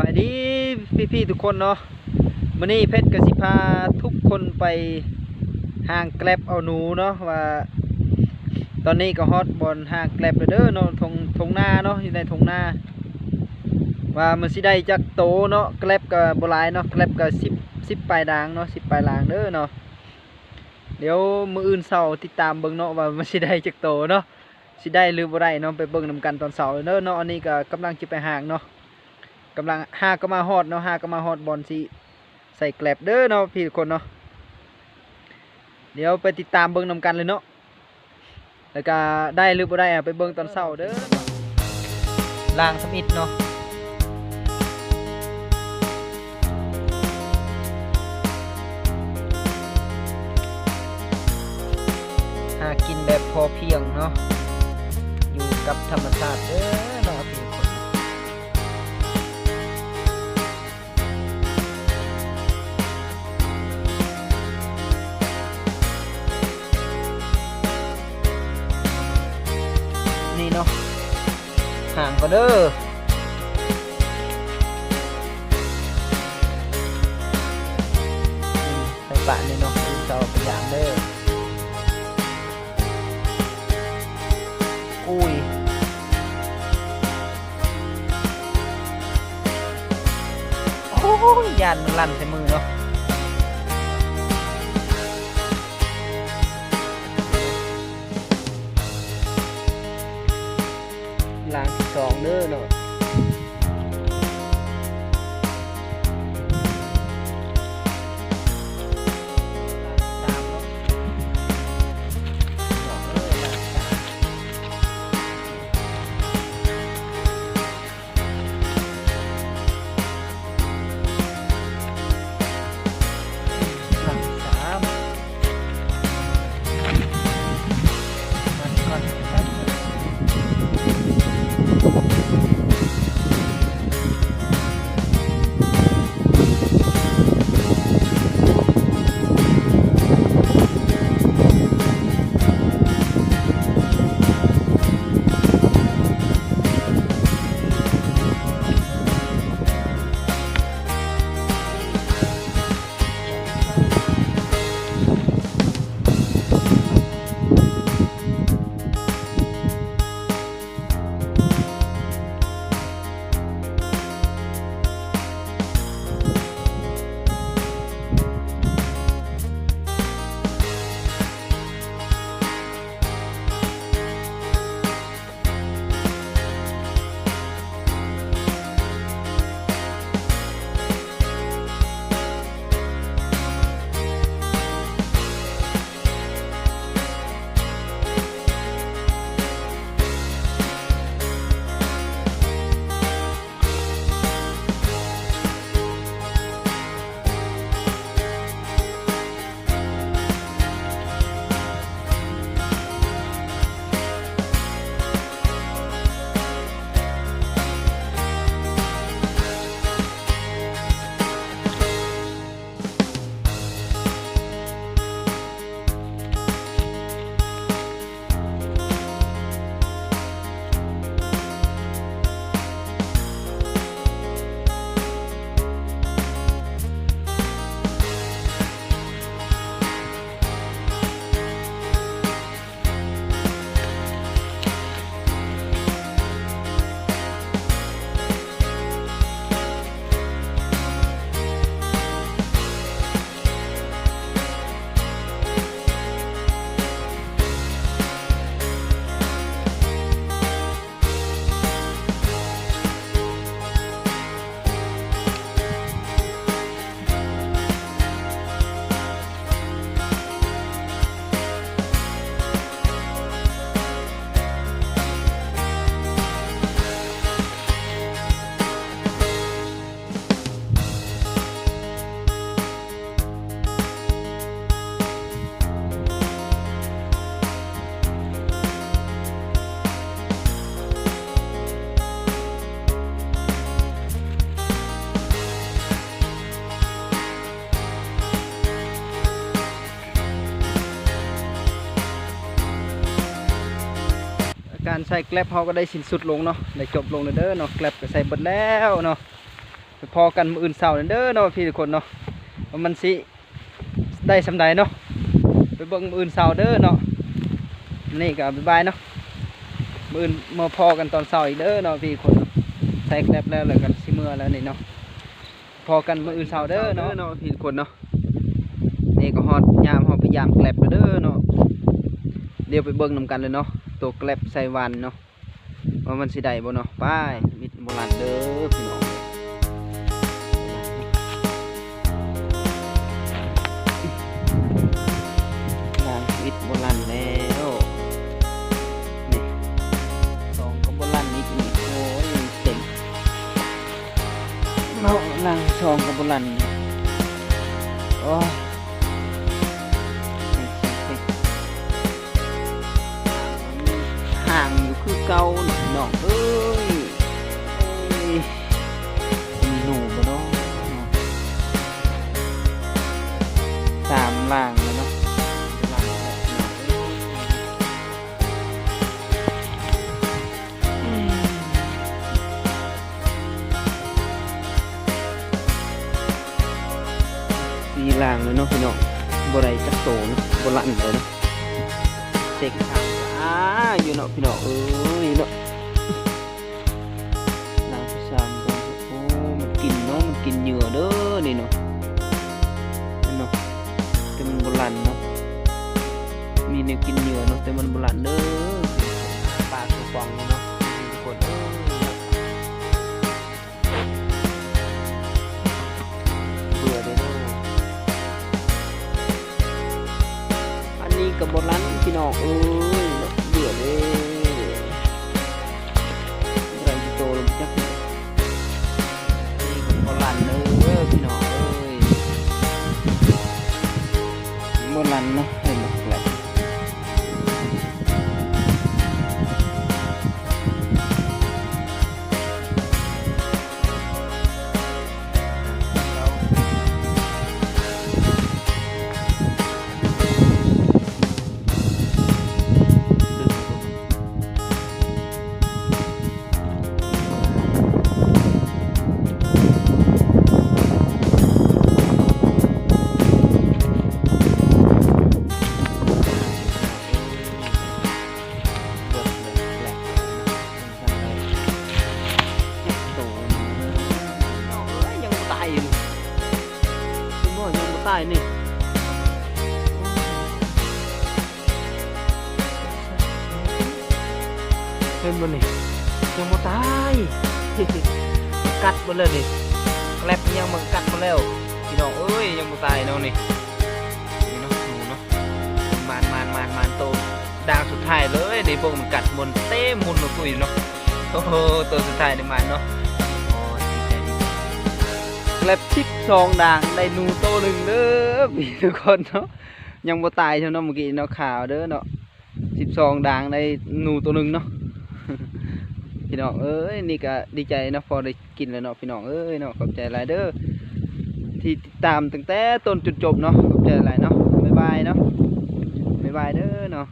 บายดีพี่ๆทุกคนเนาะมื้อนี้เพชรกสิพาทุกคนไปห้างแกลบเอาหนูเนาะว่า ตอนนี้ก็ฮอตบอลห้างแกลบเด้อเนาะทงทงนาเนาะอยู่ในทงนาว่ามันสิได้จักโตเนาะแกลบก็บ่หลายเนาะแกลบก็10 10ปลายดางเนาะ10ปลายลางเด้อเนาะเดี๋ยวมืออื่นเช้าติดตามเบิ่งเนาะว่ามันสิได้จักโตเนาะสิได้หรือบ่ได้เนาะไปเบิ่งนํกันตอนเช้าเด้อเนาะอันนี้ก็กำลังสิไปห้างเนาะ กำลังห้าก็มาฮอดเนาะห้าก็มาฮอดบอลสิใส่แกลบเด้อเนาะพี่ทุกคนเนาะเดี๋ยวไปติดตามเบิ่งนำกันเลยเนาะแล้วก็ได้หรือบ่ได้อะไปเบิ่งตอนเช้าเด้อลางสมิดเนาะหากินแบบพอเพียงเนาะอยู่กับธรรมชาติเด้อ ห่างก็เด้ออืมใส่ปะนี่เนาะเจ้าเป็นอย่างเด้ออุ้ยโอ้ยยานมันลั่นใส่มือ องเด้อเนาะ การใส่แกลบเขาก็ได้สิ้นสุดลงเนาะได้จบลงแล้วเด้อเนาะแกลบก็ใส่เบิดแล้วเนาะไปพอกันมื้ออื่นเช้านั่นเด้อเนาะพี่ทุกคนเนาะว่ามันสิได้สำใดเนาะไปเบิ่งมื้ออื่นเช้าเด้อเนาะนี่ก็บ๊ายบายเนาะมื้ออื่นมาพอกันตอนเช้าอีกเด้อเนาะพี่ทุกคนเนาะใส่แกลบแล้วแล้วกันสิมื้อแล้วนี่เนาะพอกันมื้ออื่นเช้าเด้อเนาะเนาะพี่ทุกคนเนาะนี่ก็ฮอดยามฮอดพยายามแกลบแล้วเด้อเนาะเดี๋ยวไปเบิ่งนํกันเลยเนาะ ตัวแกลบใส่วันเนาะว่ามันสิได้บ่เนาะไป้ายมิดโบราณเด้อพี่น้องนางมิดโบราณแล้วนี่สองกับโบราณอีกนี่โอ้ยเต็มเนาะนางสองกับโบราณโอ้ย เก่าน้องเอ้ยมีหนูบ่เนาะสามล่างแล้วเนาะล่างแล้วพี่น้องเอ้ยอืมสี่ล่างเลยเนาะพี่น้องบ่ได้จักโตเนาะบ่ลั่นเลยเนาะเช็คทางอ่า อยู่เนาะพี่น้องเอ้ยเนาะนางผู้ชายมันโอ้มันกินเนาะมันกินเหยื่อเด้อนี่เนาะนั่นเนาะแต่มันบ่ลั่นเนาะมีแนวกินเหยื่อเนาะแต่มันบ่ลั่นเด้อปลาคือฟองเนาะทุกคนเอ้ยเบื่อเด้อเนาะอันนี้กับบรันพี่น้องเอ้ย บรั เห็นบ่นี่ยังบ่ตายกัดบ่เลยนี่แกลบยังมันกัดบ่แล้วพี่น้องเอ้ยยังบ่ตายเนาะนี่นี่เนาะหนูเนาะมานมานมานมานโตดางสุดท้ายเลยได้เบิ่งมันกัดบนเต้มุนมาคุยเนาะโอ้โหตัวสุดท้ายได้มานเนาะแกลบชิปสองด่างได้หนูโตหนึ่งเด้อพี่ทุกคนเนาะยังบ่ตายใช่เนาะเมื่อกี้เนาะข่าวเด้อเนาะสิบสองด่างได้หนูตัวหนึ่งเนาะ พี่น้องเอ้ยนี่ก็ดีใจเนาะพอได้กินแล้วเนาะพี่น้องเอ้ยเนาะขอบใจหลายเด้อที่ตามตั้งแต่ต้นจนจบเนาะขอบใจหลายเนาะบ๊ายบายเนาะบ๊ายบายเด้อเนาะ